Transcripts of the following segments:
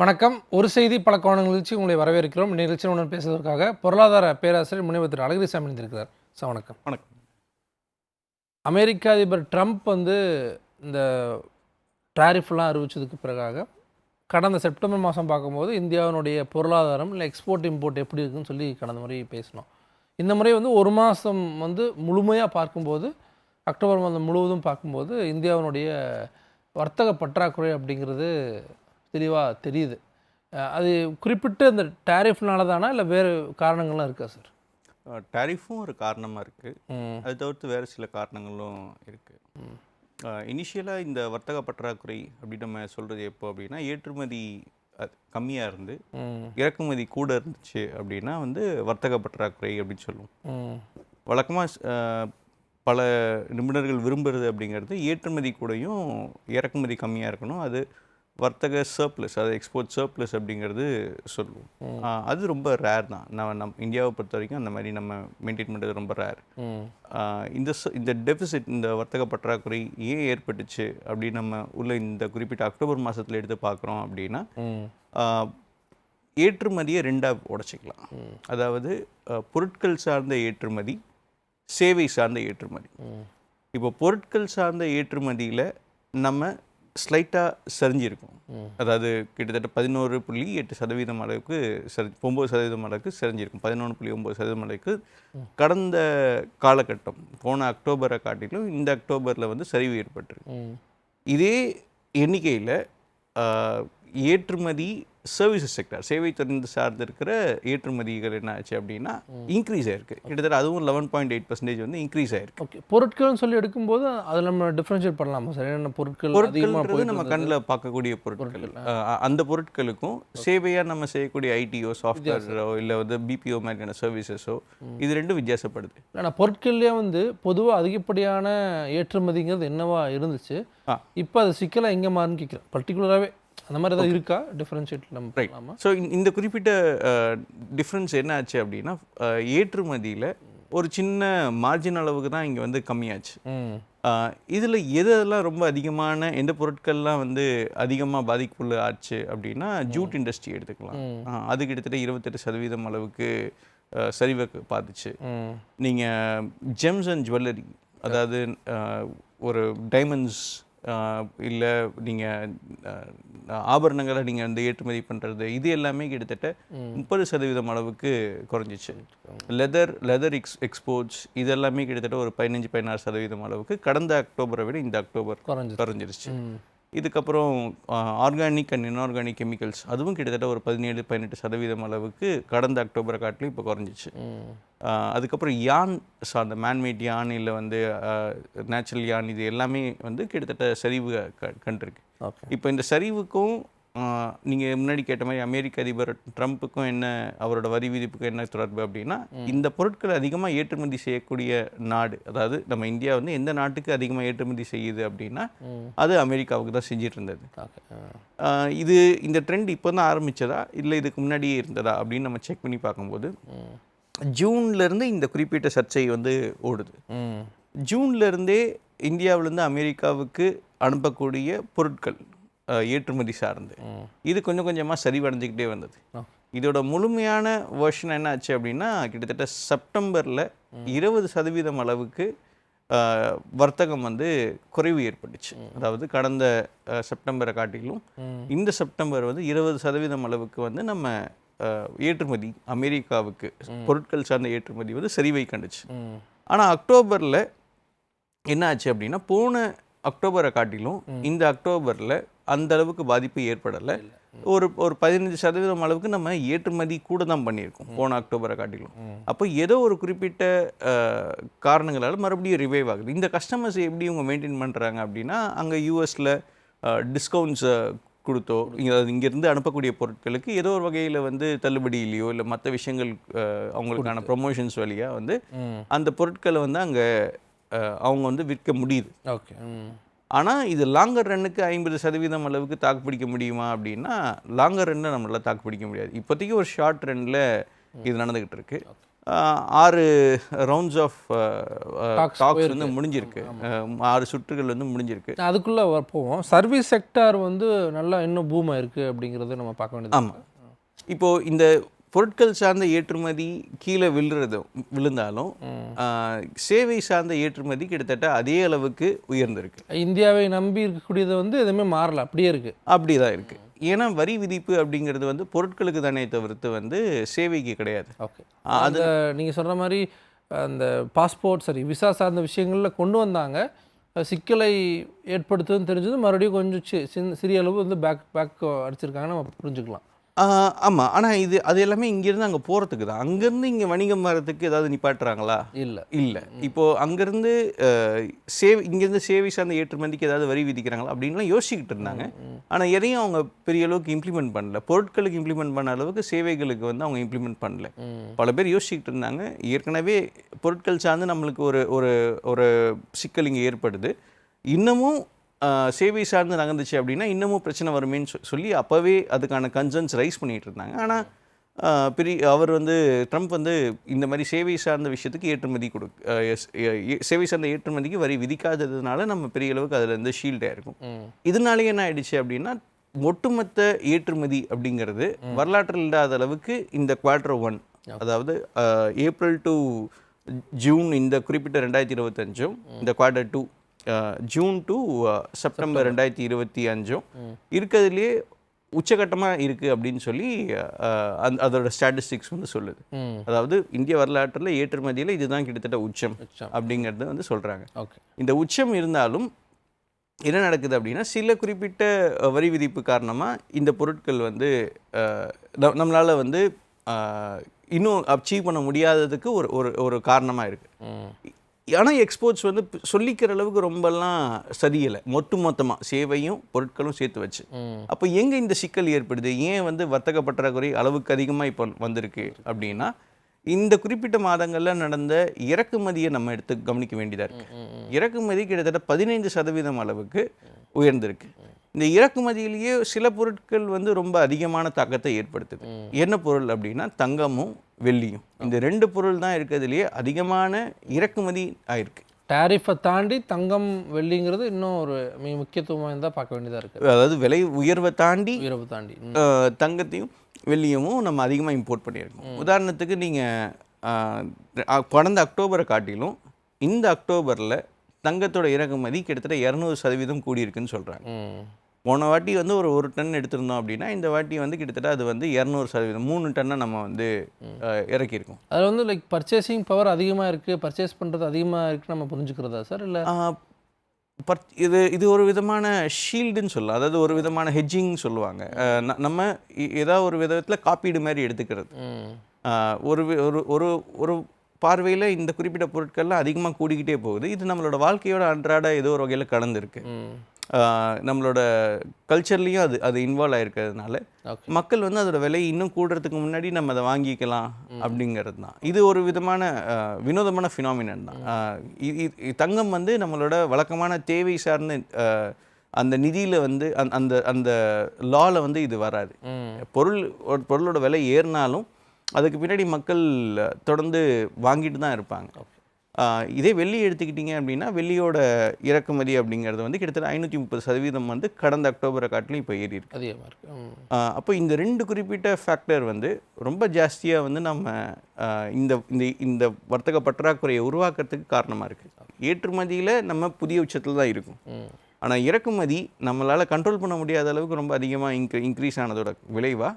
வணக்கம். ஒரு செய்தி பல கோணங்கள் நிகழ்ச்சி உங்களை வரவேற்கிறோம். நிகழ்ச்சியில் உடன் பேசுவதற்காக பொருளாதார பேராசிரியர் முனைவர் திரு அழகிரிசாமி இணைந்திருக்கிறார். சார் வணக்கம். வணக்கம். அமெரிக்க அதிபர் ட்ரம்ப் வந்து இந்த டாரிஃப்லாம் அறிவிச்சதுக்கு பிறகாக கடந்த செப்டம்பர் மாதம் பார்க்கும்போது இந்தியாவினுடைய பொருளாதாரம் இல்லை எக்ஸ்போர்ட் இம்போர்ட் எப்படி இருக்குன்னு சொல்லி கடந்த முறை பேசினோம். இந்த முறை வந்து ஒரு மாதம் வந்து முழுமையாக பார்க்கும்போது அக்டோபர் மாதம் முழுவதும் பார்க்கும்போது இந்தியாவினுடைய வர்த்தக பற்றாக்குறை அப்படிங்கிறது தெளிவாக தெரியுது. அது குறிப்பிட்ட இந்த டேரிஃப்னால தானா? இல்லை வேறு காரணங்கள்லாம் இருக்கா சார்? டேரிஃபும் ஒரு காரணமாக இருக்குது அது தவிர்த்து வேறு சில காரணங்களும் இருக்குது இனிஷியலாக இந்த வர்த்தக பற்றாக்குறை அப்படி நம்ம சொல்கிறது எப்போ அப்படின்னா ஏற்றுமதி கம்மியாக இருந்து இறக்குமதி கூட இருந்துச்சு அப்படின்னா வந்து வர்த்தக பற்றாக்குறை அப்படின்னு சொல்லுவோம். வழக்கமாக பல நிபுணர்கள் விரும்புறது அப்படிங்கிறது ஏற்றுமதி கூடயும் இறக்குமதி கம்மியாக இருக்கணும். அது வர்த்தக சர்ப்ளஸ் அது எக்ஸ்போர்ட் சர்ப்ளஸ் அப்படிங்கிறது சொல்லுவோம். அது ரொம்ப ரேர் தான். நம்ம நம் இந்தியாவை பொறுத்த வரைக்கும் அந்த மாதிரி நம்ம மெயின்டைன் பண்ணுறது ரொம்ப ரேர் இந்த இந்த டெபிசிட் இந்த வர்த்தக பற்றாக்குறை ஏன் ஏற்பட்டுச்சு அப்படின்னு நம்ம உள்ள இந்த குறிப்பிட்ட அக்டோபர் மாதத்தில் எடுத்து பார்க்குறோம் அப்படின்னா ஏற்றுமதியை ரெண்டாக உடைச்சிக்கலாம். அதாவது பொருட்கள் சார்ந்த ஏற்றுமதி சேவை சார்ந்த ஏற்றுமதி. இப்போ பொருட்கள் சார்ந்த ஏற்றுமதியில் நம்ம ஸ்லைட்டாக சரிஞ்சிருக்கோம். ம். அதாவது கிட்டத்தட்ட பதினோரு புள்ளி எட்டு சதவீதம் அளவுக்கு சரி ஒம்பது சதவீதம் அளவுக்கு சரிஞ்சிருக்கும். பதினொன்று புள்ளி ஒம்பது சதவீதம் அளவுக்கு கடந்த காலகட்டம் போன அக்டோபரை காட்டிலும் இந்த அக்டோபரில் வந்து சரிவு ஏற்பட்டிருக்கு. இதே எண்ணிக்கையில் ஏற்றுமதி சர்வீசஸ் செக்டர் சேவை துறை சார்ந்து இருக்கிற ஏற்றுமதிகள் என்ன ஆச்சு அப்படின்னா இன்க்ரீஸ் ஆயிருக்கு. கிட்டத்தட்ட அதுவும் லெவன் பாயிண்ட் எயிட் பர்சன்டேஜ் வந்து இன்க்ரீஸ் ஆயிருக்கு. ஓகே பொருட்கள்னு சொல்லி எடுக்கும்போது அதில் நம்ம டிஃப்ரென்ஷியேட் பண்ணலாமா சார்? என்னென்ன பொருட்கள் போயிட்டு நம்ம? கண்ணில் பார்க்கக்கூடிய பொருட்கள். அந்த பொருட்களுக்கும் சேவையாக நம்ம செய்யக்கூடிய ஐடியோ சாஃப்ட்வேரோ இல்லை வந்து பிபிஓ மாதிரியான சர்வீசஸோ இது ரெண்டும் வித்தியாசப்படுது. ஆனால் பொருட்கள்லேயே வந்து பொதுவாக அதிகப்படியான ஏற்றுமதிங்கிறது என்னவா இருந்துச்சு. இப்போ அது சிக்கலாக எங்கே மாறுன்னு கேட்குறேன் பர்டிகுலராகவே அந்த மாதிரி ஏதாவது இருக்கா? டிஃப்ரென்ஷியேட் நம்ம பண்ணலாமா? ஸோ இந்த குறிப்பிட்ட டிஃப்ரென்ஸ் என்ன ஆச்சு அப்படின்னா ஏற்றுமதியில் ஒரு சின்ன மார்ஜின் அளவுக்கு தான் இங்கே வந்து கம்மியாச்சு. இதில் எதெல்லாம் ரொம்ப அதிகமான எந்த பொருட்கள்லாம் வந்து அதிகமாக பாதிப்புள்ள ஆச்சு அப்படின்னா ஜூட் இண்டஸ்ட்ரி எடுத்துக்கலாம். அது கிட்டத்தட்ட இருபத்தெட்டு சதவீதம் அளவுக்கு சரிவை பார்த்துச்சு நீங்கள் ஜெம்ஸ் அண்ட் ஜுவல்லரி அதாவது ஒரு டைமண்ட்ஸ் இல்லை நீங்கள் ஆபரணங்களை நீங்கள் வந்து ஏற்றுமதி பண்ணுறது இது எல்லாமே கிட்டத்தட்ட முப்பது சதவீதம் அளவுக்கு குறைஞ்சிச்சு. லெதர் லெதர் எக்ஸ் எக்ஸ்போர்ட்ஸ் இது எல்லாமே கிட்டத்தட்ட ஒரு பதினஞ்சு பதினாறு சதவீதம் அளவுக்கு கடந்த அக்டோபரை விட இந்த அக்டோபர் குறைஞ்சிருச்சு. இதுக்கப்புறம் ஆர்கானிக் அண்ட் இன்ஆர்கானிக் கெமிக்கல்ஸ் அதுவும் கிட்டத்தட்ட ஒரு பதினேழு பதினெட்டு சதவீதம் அளவுக்கு கடந்த அக்டோபரை காட்டிலும் இப்போ குறைஞ்சிச்சு. அதுக்கப்புறம் யான் சார்ந்த மேன்மேட் யான் இல்லை வந்து நேச்சுரல் யான் இது எல்லாமே வந்து கிட்டத்தட்ட சரிவு க கண்டிருக்கு. இப்போ இந்த சரிவுக்கும் நீங்கள் முன்னாடி கேட்ட மாதிரி அமெரிக்க அதிபர் ட்ரம்ப்புக்கும் என்ன அவரோட வரி விதிப்புக்கும் என்ன தொடர்பு அப்படின்னா இந்த பொருட்கள் அதிகமாக ஏற்றுமதி செய்யக்கூடிய நாடு அதாவது நம்ம இந்தியா வந்து எந்த நாட்டுக்கு அதிகமாக ஏற்றுமதி செய்யுது அப்படின்னா அது அமெரிக்காவுக்கு தான் செஞ்சிட்டு இருந்தது இது இந்த ட்ரெண்ட் இப்போ தான் ஆரம்பிச்சதா இல்லை இதுக்கு முன்னாடியே இருந்ததா அப்படின்னு நம்ம செக் பண்ணி பார்க்கும்போது ம். ஜூன்ல இருந்து இந்த குறிப்பிட்ட சர்ச்சை வந்து ஓடுது. ம். ஜூன்ல இருந்தே இந்தியாவிலேருந்து அமெரிக்காவுக்கு அனுப்பக்கூடிய பொருட்கள் ஏற்றுமதி சார்ந்து. இது கொஞ்சம் கொஞ்சமாக சரிவடைஞ்சிக்கிட்டே வந்தது. இதோட முழுமையான வேர்ஷன் என்ன ஆச்சு அப்படின்னா கிட்டத்தட்ட செப்டம்பரில் இருபது சதவீதம் அளவுக்கு வர்த்தகம் வந்து குறைவு ஏற்பட்டுச்சு. அதாவது கடந்த செப்டம்பரை காட்டிலும். இந்த செப்டம்பர் வந்து இருபது சதவீதம் அளவுக்கு வந்து நம்ம ஏற்றுமதி அமெரிக்காவுக்கு பொருட்கள் சார்ந்த ஏற்றுமதி வந்து சரிவை கண்டுச்சு. ஆனால் அக்டோபரில் என்ன ஆச்சு அப்படின்னா போன அக்டோபரை காட்டிலும் இந்த அக்டோபரில் அந்த அளவுக்கு பாதிப்பு ஏற்படலை. ஒரு ஒரு பதினஞ்சு சதவீதம் அளவுக்கு நம்ம ஏற்றுமதி கூட தான் பண்ணியிருக்கோம். போன அக்டோபரை காட்டிலும். அப்போ ஏதோ ஒரு குறிப்பிட்ட காரணங்களால் மறுபடியும் ரிவைவ் ஆகுது. இந்த கஸ்டமர்ஸ் எப்படி இவங்க மெயின்டைன் பண்ணுறாங்க அப்படின்னா அங்கே யூஎஸில் டிஸ்கவுண்ட்ஸை கொடுத்தோ இங்கே இங்கேருந்து அனுப்பக்கூடிய பொருட்களுக்கு ஏதோ ஒரு வகையில் வந்து தள்ளுபடியிலையோ இல்லை மற்ற விஷயங்கள் அவங்களுக்கான ப்ரொமோஷன்ஸ் வழியாக வந்து அந்த பொருட்களை வந்து அங்கே அவங்க வந்து விற்க முடியுது. ஓகே. ஆனால் இது லாங்கர் ரன்னுக்கு ஐம்பது சதவீதம் அளவுக்கு தாக்கு பிடிக்க முடியுமா அப்படின்னா லாங்கர் ரன்னை நம்மளால தாக்கு பிடிக்க முடியாது. இப்போதைக்கு ஒரு ஷார்ட் ரன்னில் இது நடந்துக்கிட்டு இருக்கு. ஆறு ரவுண்ட்ஸ் ஆஃப் டாக்ஸ் வந்து முடிஞ்சிருக்கு. ஆறு சுற்றுகள் வந்து முடிஞ்சிருக்கு. அதுக்குள்ளே போவோம். சர்வீஸ் செக்டார் வந்து நல்லா இன்னும் பூம் ஆயிருக்கு அப்படிங்கிறத நம்ம பார்க்க வேண்டியது. ஆமாம் இப்போது இந்த பொருட்கள் சார்ந்த ஏற்றுமதி கீழே விழுறது விழுந்தாலும் சேவை சார்ந்த ஏற்றுமதி கிட்டத்தட்ட அதே அளவுக்கு உயர்ந்திருக்கு. இந்தியாவை நம்பி இருக்கக்கூடியது வந்து எதுவுமே மாறல அப்படியே இருக்கு. அப்படி தான் இருக்குது ஏன்னா வரி விதிப்பு அப்படிங்கிறது வந்து பொருட்களுக்கு தானே தவிர்த்து வந்து சேவைக்கு கிடையாது. ஓகே. அந்த நீங்கள் சொல்கிற மாதிரி அந்த பாஸ்போர்ட் சரி விசா சார்ந்த விஷயங்களில் கொண்டு வந்தாங்க. அது சிக்கலை ஏற்படுத்துதுன்னு தெரிஞ்சது மறுபடியும் கொஞ்சம் சிறிய அளவு வந்து பேக் பேக் அடிச்சிருக்காங்கன்னு நம்ம புரிஞ்சுக்கலாம். ஆமாம் ஆனால் இது அது எல்லாமே இங்கேருந்து அங்கே போகிறதுக்கு தான். அங்கேருந்து இங்கே வணிகம் வரதுக்கு ஏதாவது நிப்பாட்டுறாங்களா? இல்லை. இல்லை. இப்போது அங்கேருந்து சேவை இங்கேருந்து சேவை சார்ந்த ஏற்றுமதிக்கு ஏதாவது வரி விதிக்கிறாங்களா? அப்படின்லாம் யோசிச்சுக்கிட்டு இருந்தாங்க. ஆனால் எதையும் அவங்க பெரிய அளவுக்கு இம்ப்ளிமெண்ட் பண்ணல. பொருட்களுக்கு இம்ப்ளிமெண்ட் பண்ண அளவுக்கு சேவைகளுக்கு வந்து அவங்க இம்ப்ளிமெண்ட் பண்ணல. பல பேர் யோசிச்சுக்கிட்டு இருந்தாங்க. ஏற்கனவே பொருட்கள் சார்ந்து நம்மளுக்கு ஒரு ஒரு ஒரு சிக்கல் இங்கே ஏற்படுது. இன்னமும் சேவை சார்ந்து நகர்ந்துச்சு அப்படின்னா இன்னமும் பிரச்சனை வருமேன்னு சொல்லி அப்போவே அதுக்கான கன்சர்ன்ஸ் ரைஸ் பண்ணிட்டு இருந்தாங்க. ஆனால் பெரிய அவர் வந்து ட்ரம்ப் வந்து இந்த மாதிரி சேவை சார்ந்த விஷயத்துக்கு ஏற்றுமதி கொடு சேவை சார்ந்த ஏற்றுமதிக்கு வரி விதிக்காததுனால நம்ம பெரிய அளவுக்கு அதில் இருந்து ஷீல்டாக இருக்கும். இதனாலே என்ன ஆயிடுச்சு அப்படின்னா ஒட்டுமொத்த ஏற்றுமதி அப்படிங்கிறது வரலாற்றில் இல்லாத அளவுக்கு இந்த குவார்டர் ஒன் அதாவது ஏப்ரல் டு ஜூன் இந்த குறிப்பிட்ட ரெண்டாயிரத்தி இருபத்தஞ்சும் இந்த quarter two June to September ரெண்டாயிரத்தி இருபத்தி அஞ்சும் இருக்கிறதுலையே உச்சகட்டமாக இருக்குது அப்படின்னு சொல்லி அந்த அதோட ஸ்டாட்டிஸ்டிக்ஸ் வந்து சொல்லுது. அதாவது இந்திய வரலாற்றில் ஏற்றுமதியில் இதுதான் கிட்டத்தட்ட உச்சம். அப்படிங்கிறது வந்து சொல்கிறாங்க இந்த உச்சம் இருந்தாலும் என்ன நடக்குது அப்படின்னா சில குறிப்பிட்ட வரி விதிப்பு காரணமாக இந்த பொருட்கள் வந்து நம்மளால் வந்து இன்னும் அச்சீவ் பண்ண முடியாததுக்கு ஒரு ஒரு ஒரு காரணமாக இருக்குது ஆனால் எக்ஸ்போர்ட்ஸ் வந்து சொல்லிக்கிற அளவுக்கு ரொம்பலாம் சரியில்லை. மொட்டு மொத்தமாக சேவையும் பொருட்களும் சேர்த்து வச்சு. அப்போ எங்கே இந்த சிக்கல் ஏற்படுது? ஏன் வந்து வர்த்தக பற்றாக்குறை அளவுக்கு அதிகமாக இப்போ வந்திருக்கு அப்படின்னா இந்த குறிப்பிட்ட மாதங்களில் நடந்த இறக்குமதியை நம்ம எடுத்து கவனிக்க வேண்டியதாக இருக்குது இறக்குமதி கிட்டத்தட்ட பதினைந்து சதவீதம் அளவுக்கு உயர்ந்திருக்கு. இந்த இறக்குமதியிலேயே சில பொருட்கள் வந்து ரொம்ப அதிகமான தாக்கத்தை ஏற்படுத்துது. என்ன பொருள் அப்படின்னா தங்கமும் வெள்ளியும். இந்த ரெண்டு பொருள் தான் இருக்கிறதுலையே அதிகமான இறக்குமதி ஆயிருக்கு. டேரிஃபை தாண்டி தங்கம் வெள்ளிங்கிறது இன்னும் ஒரு மிக முக்கியத்துவமாக இருந்தால் பார்க்க வேண்டியதாக இருக்குது அதாவது விலை உயர்வை தாண்டி உயர்வு தாண்டி. தங்கத்தையும் வெள்ளியமும் நம்ம அதிகமாக இம்போர்ட் பண்ணியிருக்கோம். உதாரணத்துக்கு நீங்கள் கடந்த அக்டோபரை காட்டிலும் இந்த அக்டோபரில் தங்கத்தோட இறக்குமதி கிட்டத்தட்ட இரநூறு சதவீதம் கூடியிருக்குன்னு சொல்கிறாங்க போன வாட்டி வந்து ஒரு ஒரு டன் எடுத்திருந்தோம் அப்படின்னா இந்த வாட்டி வந்து கிட்டத்தட்ட அது வந்து இரநூறு சதவீதம் மூணு டன்னை நம்ம வந்து இறக்கியிருக்கோம். அதில் வந்து லைக் பர்ச்சேசிங் பவர் அதிகமாக இருக்குது பர்ச்சேஸ் பண்ணுறது அதிகமாக இருக்குன்னு நம்ம புரிஞ்சுக்கிறதா சார்? இல்லை? பர் இது இது ஒரு விதமான ஷீல்டுன்னு சொல்லலாம். அதாவது ஒரு விதமான ஹெட்ஜிங் சொல்லுவாங்க. நம்ம ஏதாவது ஒரு விதத்தில் காப்பீடு மாதிரி எடுத்துக்கிறது. ஒரு ஒரு ஒரு பார்வையில் இந்த குறிப்பிட்ட பொருட்கள்லாம் அதிகமாக கூடிக்கிட்டே போகுது. இது நம்மளோட வாழ்க்கையோட அன்றாட ஏதோ ஒரு வகையில் கலந்துருக்கு. நம்மளோட கல்ச்சர்லேயும் அது அது இன்வால்வ் ஆயிருக்கிறதுனால ஓகே மக்கள் வந்து அதோட விலை இன்னும் கூடுறதுக்கு முன்னாடி நம்ம அதை வாங்கிக்கலாம் அப்படிங்கிறது தான். இது ஒரு விதமான வினோதமான ஃபினாமினன் தான். தங்கம் வந்து நம்மளோட வழக்கமான தேவை சார்ந்த அந்த நிதியில் வந்து அந்த அந்த அந்த லாவில் வந்து இது வராது. பொருள் ஒரு பொருளோட விலை ஏறினாலும் அதுக்கு பின்னாடி மக்கள் தொடர்ந்து வாங்கிட்டு தான் இருப்பாங்க. இதே வெள்ளி எடுத்துக்கிட்டிங்க அப்படின்னா வெள்ளியோட இறக்குமதி அப்படிங்கிறது வந்து கிட்டத்தட்ட ஐநூற்றி முப்பது சதவீதம் வந்து கடந்த அக்டோபரை காட்டிலும் இப்போ ஏறி இருக்கு. அதிகமாக அப்போ இந்த ரெண்டு குறிப்பிட்ட ஃபேக்டர் வந்து ரொம்ப ஜாஸ்தியாக வந்து நம்ம இந்த இந்த இந்த வர்த்தக பற்றாக்குறையை உருவாக்குறதுக்கு காரணமாக இருக்குது ஏற்றுமதியில் நம்ம புதிய உச்சத்தில் தான் இருக்கும். ஆனால் இறக்குமதி நம்மளால் கண்ட்ரோல் பண்ண முடியாத அளவுக்கு ரொம்ப அதிகமாக இன்க்ரீ இன்க்ரீஸ் ஆனதோட விளைவாக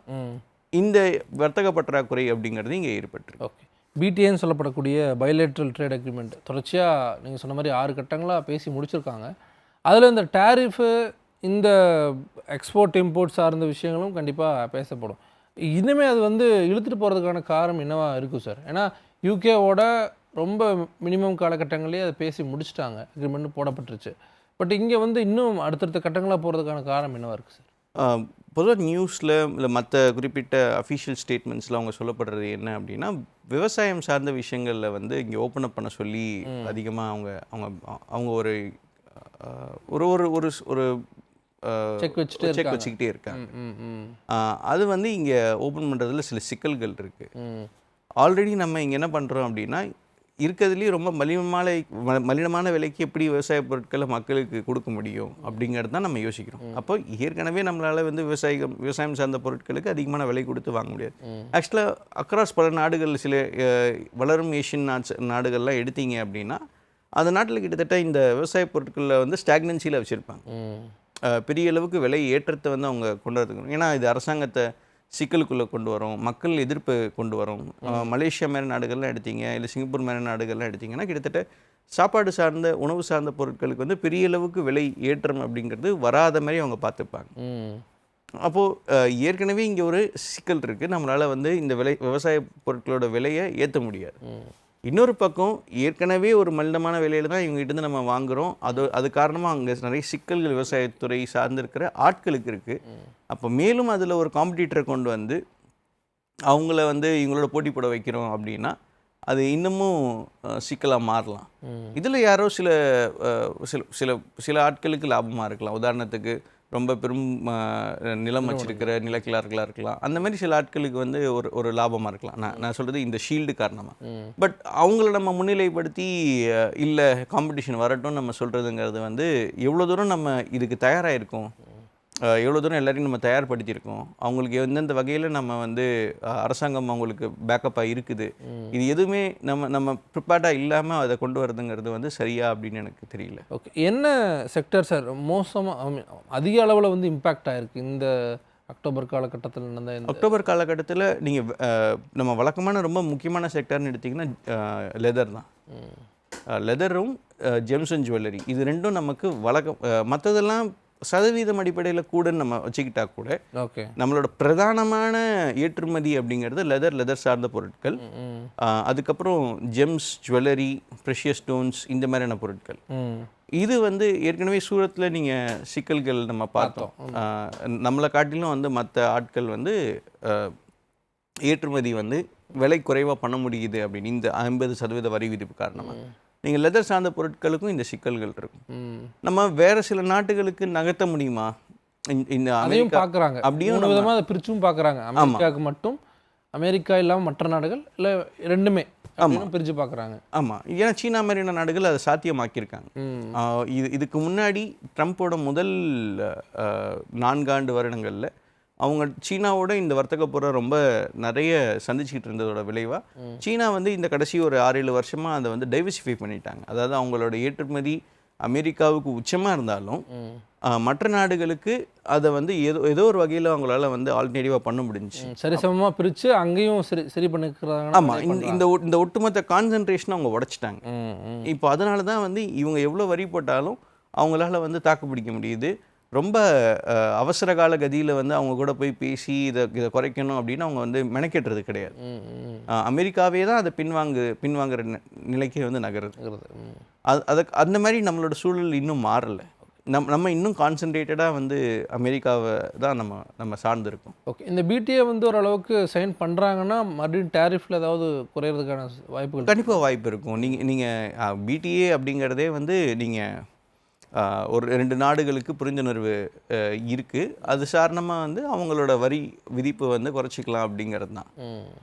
இந்த வர்த்தக பற்றாக்குறை அப்படிங்கிறது இங்கே ஏற்பட்டிருக்கு. ஓகே. பிடிஏன்னு சொல்லப்படக்கூடிய பைலேட்ரல் ட்ரேட் அக்ரிமெண்ட் தொடர்ச்சியாக நீங்கள் சொன்ன மாதிரி ஆறு கட்டங்களாக பேசி முடிச்சிருக்காங்க. அதில் இந்த டேரிஃபு இந்த எக்ஸ்போர்ட் இம்போர்ட் சார்ந்த விஷயங்களும் கண்டிப்பாக பேசப்படும். இனிமே அது வந்து இழுத்துட்டு போகிறதுக்கான காரணம் என்னவா இருக்கும் சார் ஏன்னா யூகேவோட ரொம்ப மினிமம் காலகட்டங்கள்லேயே அதை பேசி முடிச்சிட்டாங்க. அக்ரிமெண்ட் போடப்பட்டுருச்சு. பட் இங்கே வந்து இன்னும் அடுத்தடுத்த கட்டங்களாக போகிறதுக்கான காரணம் என்னவா இருக்குது சார் பொதுவாக நியூஸில் இல்லை மற்ற குறிப்பிட்ட அஃபிஷியல் ஸ்டேட்மெண்ட்ஸில் அவங்க சொல்லப்படுறது என்ன அப்படின்னா விவசாயம் சார்ந்த விஷயங்களில் வந்து இங்கே ஓப்பன் அப் பண்ண சொல்லி அதிகமாக அவங்க அவங்க அவங்க ஒரு ஒரு ஒரு ஒரு ஒரு Check வச்சுட்டே செக். வச்சுக்கிட்டே இருக்காங்க. அது வந்து இங்கே ஓப்பன் பண்ணுறதுல சில சிக்கல்கள் இருக்குது ஆல்ரெடி நம்ம இங்கே என்ன பண்ணுறோம் அப்படின்னா இருக்கிறதுலேயே ரொம்ப மலினமான மலினமான விலைக்கு எப்படி விவசாய பொருட்களை மக்களுக்கு கொடுக்க முடியும் அப்படிங்கிறது தான் நம்ம யோசிக்கிறோம். அப்போ ஏற்கனவே நம்மளால் வந்து விவசாயிகம் விவசாயம் சார்ந்த பொருட்களுக்கு அதிகமான விலை கொடுத்து வாங்க முடியாது. ஆக்சுவலாக அக்ராஸ் பல நாடுகள் சில வளரும் ஏஷியன் நாட்ஸ் நாடுகள்லாம் எடுத்தீங்க அப்படின்னா அந்த நாட்டில் கிட்டத்தட்ட இந்த விவசாய பொருட்களில் வந்து ஸ்டாக்னன்சியில் வச்சுருப்பாங்க. பெரிய அளவுக்கு விலை ஏற்றத்தை வந்து அவங்க கொண்டு வரதுக்கு ஏன்னா இது அரசாங்கத்தை சிக்கலுக்குள்ளே கொண்டு வரும் மக்கள் எதிர்ப்பு கொண்டு வரும். மலேசியா மாதிரி நாடுகள்லாம் எடுத்தீங்க இல்லை சிங்கப்பூர் மாதிரி நாடுகள்லாம் எடுத்தீங்கன்னா கிட்டத்தட்ட சாப்பாடு சார்ந்த உணவு சார்ந்த பொருட்களுக்கு வந்து பெரிய அளவுக்கு விலை ஏற்றம் அப்படிங்கிறது வராத மாதிரி அவங்க பார்த்துப்பாங்க. அப்போது ஏற்கனவே இங்கே ஒரு சிக்கல் இருக்குது நம்மளால் வந்து இந்த விலை விவசாய பொருட்களோட விலையை ஏற்ற முடியாது. இன்னொரு பக்கம் ஏற்கனவே ஒரு மலினமான விலையில தான் இவங்ககிட்ட இருந்து நம்ம வாங்குறோம். அது அது காரணமாக அங்கே நிறைய சிக்கல்கள் விவசாயத்துறை சார்ந்திருக்கிற ஆட்களுக்கு இருக்குது அப்போ மேலும் அதில் ஒரு காம்படிட்டரை கொண்டு வந்து அவங்கள வந்து இவங்களோட போட்டி போட வைக்கிறோம் அப்படின்னா அது இன்னமும் சிக்கலாக மாறலாம். இதில் யாரோ சில சில சில சில ஆட்களுக்கு லாபமாக இருக்கலாம். உதாரணத்துக்கு ரொம்ப பெரும் நிலம் வச்சிருக்கிற நிலக்கிழார்களாக இருக்கலாம். அந்த மாதிரி சில ஆட்களுக்கு வந்து ஒரு ஒரு லாபமாக இருக்கலாம். நான் நான் சொல்கிறது இந்த ஷீல்டு காரணமாக பட் அவங்கள நம்ம முன்னிலைப்படுத்தி இல்லை காம்படிஷன் வரட்டும் நம்ம சொல்கிறதுங்கிறது வந்து எவ்வளோ தூரம் நம்ம இதுக்கு தயாராக இருக்கோம் எவ்வளோ தூரம் எல்லாரையும் நம்ம தயார்படுத்தியிருக்கோம்? அவங்களுக்கு எந்தெந்த வகையில் நம்ம வந்து அரசாங்கம் அவங்களுக்கு பேக்கப்பாக இருக்குது? இது எதுவுமே நம்ம நம்ம ப்ரிப்பேர்டாக இல்லாமல் அதை கொண்டு வரதுங்கிறது வந்து சரியா அப்படின்னு எனக்கு தெரியல. ஓகே என்ன செக்டர் சார் மோசமாக அதிக அளவில் வந்து இம்பேக்ட் ஆயிருக்கு இந்த அக்டோபர் காலகட்டத்தில் நடந்த அக்டோபர் காலகட்டத்தில் நீங்கள் நம்ம வழக்கமான ரொம்ப முக்கியமான செக்டர்னு எடுத்திங்கன்னா லெதர் தான். லெதரும் ஜெம்ஸ் அண்ட் ஜுவல்லரி இது ரெண்டும் நமக்கு வழக்கம் மற்றதெல்லாம் சதவீதம் அடிப்படையில் கூடன்னு நம்ம வச்சுக்கிட்டா கூட ஓகே. நம்மளோட பிரதானமான ஏற்றுமதி அப்படிங்கிறது லெதர் லெதர் சார்ந்த பொருட்கள். அதுக்கப்புறம் ஜெம்ஸ் ஜுவல்லரி ப்ரெஷியஸ் ஸ்டோன்ஸ் இந்த மாதிரியான பொருட்கள். இது வந்து ஏற்கனவே சூரத்தில் நீங்கள் சிக்கல்கள் நம்ம பார்த்தோம். நம்மளை காட்டிலும் வந்து மற்ற ஆட்கள் வந்து ஏற்றுமதி வந்து விலை குறைவாக பண்ண முடியுது அப்படின்னு இந்த ஐம்பது சதவீத வரி விதிப்பு காரணமாக நீங்கள் லெதர் சார்ந்த பொருட்களுக்கும் இந்த சிக்கல்கள் இருக்கும். நம்ம வேற சில நாட்டுகளுக்கு நகர்த்த முடியுமா? இந்த- அதையும் பார்க்குறாங்க. அப்படியும் விதமாக அதை பிரிச்சும் பார்க்குறாங்க. அமெரிக்காவுக்கு மட்டும் அமெரிக்கா இல்லாமல் மற்ற நாடுகள் இல்லை ரெண்டுமே அப்படின்னு பிரித்து பார்க்குறாங்க. ஆமாம் ஏன்னா சீனா மாதிரியான நாடுகள் அதை சாத்தியமாக்கியிருக்காங்க. இது இதுக்கு முன்னாடி ட்ரம்ப்போட முதல் நான்காண்டு வருடங்களில் அவங்க சீனாவோட இந்த வர்த்தக போரை ரொம்ப நிறைய சந்திச்சுக்கிட்டு இருந்ததோட விளைவாக சீனா வந்து இந்த கடைசி ஒரு ஆறு ஏழு வருஷமாக அதை வந்து டைவர்சிஃபை பண்ணிட்டாங்க. அதாவது அவங்களோட ஏற்றுமதி அமெரிக்காவுக்கு உச்சமாக இருந்தாலும் மற்ற நாடுகளுக்கு அதை வந்து ஏதோ ஏதோ ஒரு வகையில் அவங்களால வந்து ஆல்டர்னேட்டிவாக பண்ண முடிஞ்சுச்சு. ம், சரிசமமாக பிரித்து அங்கேயும் சரி சரி பண்ணிக்கிறாங்க ஆமாம் இந்த இந்த ஒ- இந்த ஒட்டுமொத்த கான்சன்ட்ரேஷனை அவங்க உடைச்சிட்டாங்க. இப்போ அதனால தான் வந்து இவங்க எவ்வளோ வரி போட்டாலும் அவங்களால வந்து தாக்கு பிடிக்க முடியுது. ரொம்ப அவசர கால கதியில் வந்து அவங்க கூட போய் பேசி இதை இதை குறைக்கணும் அப்படின்னு அவங்க வந்து மெனக்கெட்டுறது கிடையாது. அமெரிக்காவே தான் அதை பின்வாங்கு பின்வாங்குற நிலைக்கு வந்து நகருது. அது அதுக்கு அந்த மாதிரி நம்மளோட சூழல் இன்னும் மாறலை. நம் நம்ம இன்னும் கான்சன்ட்ரேட்டடாக வந்து அமெரிக்காவை தான் நம்ம நம்ம சார்ந்திருக்கோம். ஓகே இந்த பிடிஏ வந்து ஓரளவுக்கு சைன் பண்ணுறாங்கன்னா மறுபடியும் டேரிஃபில் ஏதாவது குறையிறதுக்கான வாய்ப்புகள் கண்டிப்பாக வாய்ப்பு இருக்கும். நீங்கள் நீங்கள் பிடிஏ அப்படிங்கிறதே வந்து நீங்கள் ஒரு ரெண்டு நாடுகளுக்கு புரிந்துணர்வு இருக்குது அது சாரணமாக வந்து அவங்களோட வரி விதிப்பு வந்து குறைச்சிக்கலாம் அப்படிங்கிறது தான்.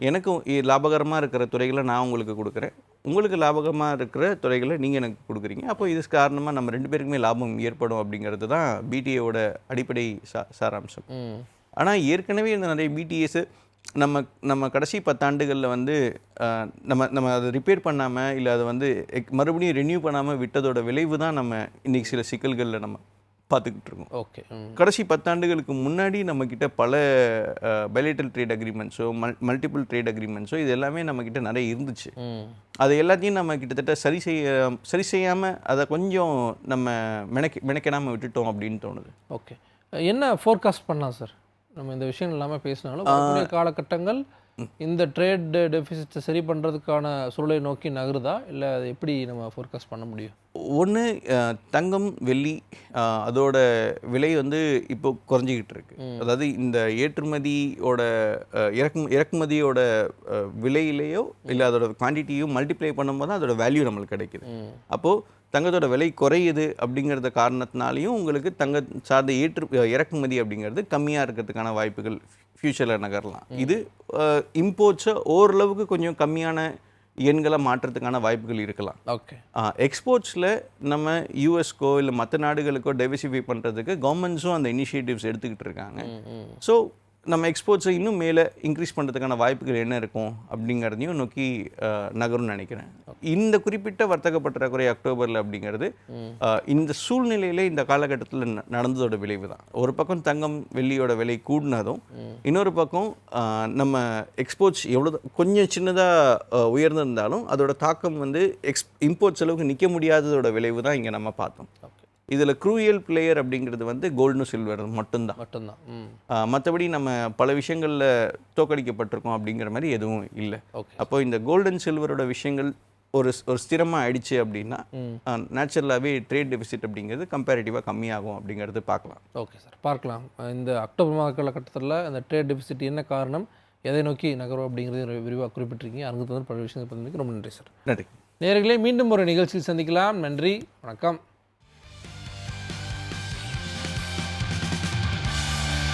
எனக்கும் லாபகரமாக இருக்கிற துறைகளை நான் உங்களுக்கு கொடுக்குறேன். உங்களுக்கு லாபகரமாக இருக்கிற துறைகளை நீங்கள் எனக்கு கொடுக்குறீங்க. அப்போ இது காரணமாக நம்ம ரெண்டு பேருக்குமே லாபம் ஏற்படும் அப்படிங்கிறது தான் பிடிஏவோட அடிப்படை சா சாராம்சம். ஆனால் ஏற்கனவே இந்த நிறைய பிடிஎஸ் நம்ம நம்ம கடைசி பத்தாண்டுகளில் வந்து நம்ம நம்ம அதை ரிப்பேர் பண்ணாமல் இல்லை அதை வந்து மறுபடியும் ரெனியூ பண்ணாமல் விட்டதோட விளைவு தான் நம்ம இன்றைக்கி சில சிக்கல்களில் நம்ம பார்த்துக்கிட்டு இருக்கோம். ஓகே கடைசி பத்தாண்டுகளுக்கு முன்னாடி நம்மக்கிட்ட பல பைலேட்டல் ட்ரேட் அக்ரிமெண்ட்ஸோ மல் மல்டிபிள் ட்ரேட் அக்ரிமெண்ட்ஸோ இது எல்லாமே நம்மக்கிட்ட நிறைய இருந்துச்சு. அது எல்லாத்தையும் நம்ம கிட்டத்தட்ட சரி செய்ய சரி செய்யாமல் அதை கொஞ்சம் நம்ம மெனக்கி மெனக்கெடாமல் விட்டுட்டோம் அப்படின்னு தோணுது. ஓகே. என்ன ஃபோர்காஸ்ட் பண்ணலாம் சார் நம்ம இந்த விஷயம் இல்லாமல் பேசினாலும் காலகட்டங்கள் இந்த ட்ரேட் டெபிசிட்டை சரி பண்ணுறதுக்கான சூழலை நோக்கி நகருதா? இல்லை அதை எப்படி நம்ம ஃபோர்காஸ்ட் பண்ண முடியும்? ஒன்று தங்கம் வெள்ளி அதோட விலை வந்து இப்போ குறைஞ்சிக்கிட்டு இருக்கு. அதாவது இந்த ஏற்றுமதியோட அஹ், இறக்கு இறக்குமதியோட விலையிலேயோ இல்லை அதோட குவான்டிட்டியும் மல்டிப்ளை பண்ணும்போது தான் அதோட வேல்யூ நம்மளுக்கு கிடைக்குது. அப்போது தங்கத்தோட விலை குறையுது அப்படிங்கிறத காரணத்தினாலையும் உங்களுக்கு தங்க சார்ந்த ஏற்று இறக்குமதி அப்படிங்கிறது கம்மியாக இருக்கிறதுக்கான வாய்ப்புகள் ஃப்யூச்சரில் நகரலாம். இது இம்போர்ட்ஸை ஓரளவுக்கு கொஞ்சம் கம்மியான எண்களை மாற்றத்துக்கான வாய்ப்புகள் இருக்கலாம். ஓகே. எக்ஸ்போர்ட்ஸில் நம்ம யூஎஸ்க்கோ இல்லை மற்ற நாடுகளுக்கோ டைவர்சிஃபை பண்ணுறதுக்கு கவர்மெண்ட்ஸும் அந்த இனிஷியேட்டிவ்ஸ் எடுத்துக்கிட்டு இருக்காங்க. ஸோ நம்ம எக்ஸ்போர்ட்ஸை இன்னும் மேலே இன்க்ரீஸ் பண்ணுறதுக்கான வாய்ப்புகள் என்ன இருக்கும் அப்படிங்கிறதையும் நோக்கி நகரும்னு நினைக்கிறேன். இந்த குறிப்பிட்ட வர்த்தக பற்றாக்குறை அக்டோபரில் அப்படிங்கிறது இந்த சூழ்நிலையிலே இந்த காலகட்டத்தில் நடந்ததோட விளைவு தான் ஒரு பக்கம் தங்கம் வெள்ளியோட விலை கூடினதும் இன்னொரு பக்கம் நம்ம எக்ஸ்போர்ட்ஸ் எவ்வளோ கொஞ்சம் சின்னதாக உயர்ந்திருந்தாலும் அதோட தாக்கம் வந்து எக்ஸ் இம்போர்ட்ஸ் அளவுக்கு நிற்க முடியாததோட விளைவு தான் இங்கே நம்ம பார்த்தோம். இதில் க்ரூயல் பிளேயர் அப்படிங்கிறது வந்து கோல்டும் சில்வர் மட்டும்தான். மட்டும்தான். மற்றபடி நம்ம பல விஷயங்களில் தோக்கடிக்கப்பட்டிருக்கோம் அப்படிங்கிற மாதிரி எதுவும் இல்லை. ஓகே. அப்போ இந்த கோல்டன் சில்வரோட விஷயங்கள் ஒரு ஒரு ஸ்திரமாக ஆயிடுச்சு அப்படின்னா நேச்சுரலாகவே ட்ரேட் டெபிசிட் அப்படிங்கிறது கம்பேரிட்டிவாக கம்மியாகும் அப்படிங்கிறது பார்க்கலாம். Okay sir. பார்க்கலாம். இந்த அக்டோபர் மாத காலகட்டத்தில் இந்த ட்ரேட் டெபிசிட் என்ன காரணம் எதை நோக்கி நகரும் அப்படிங்கிறது விரிவாக குறிப்பிட்டிருக்கீங்க. தகுந்த பல விஷயங்கள் ரொம்ப நன்றி சார். நன்றி. நேயர்களே மீண்டும் ஒரு நிகழ்ச்சியில் சந்திக்கலாம். நன்றி. வணக்கம்.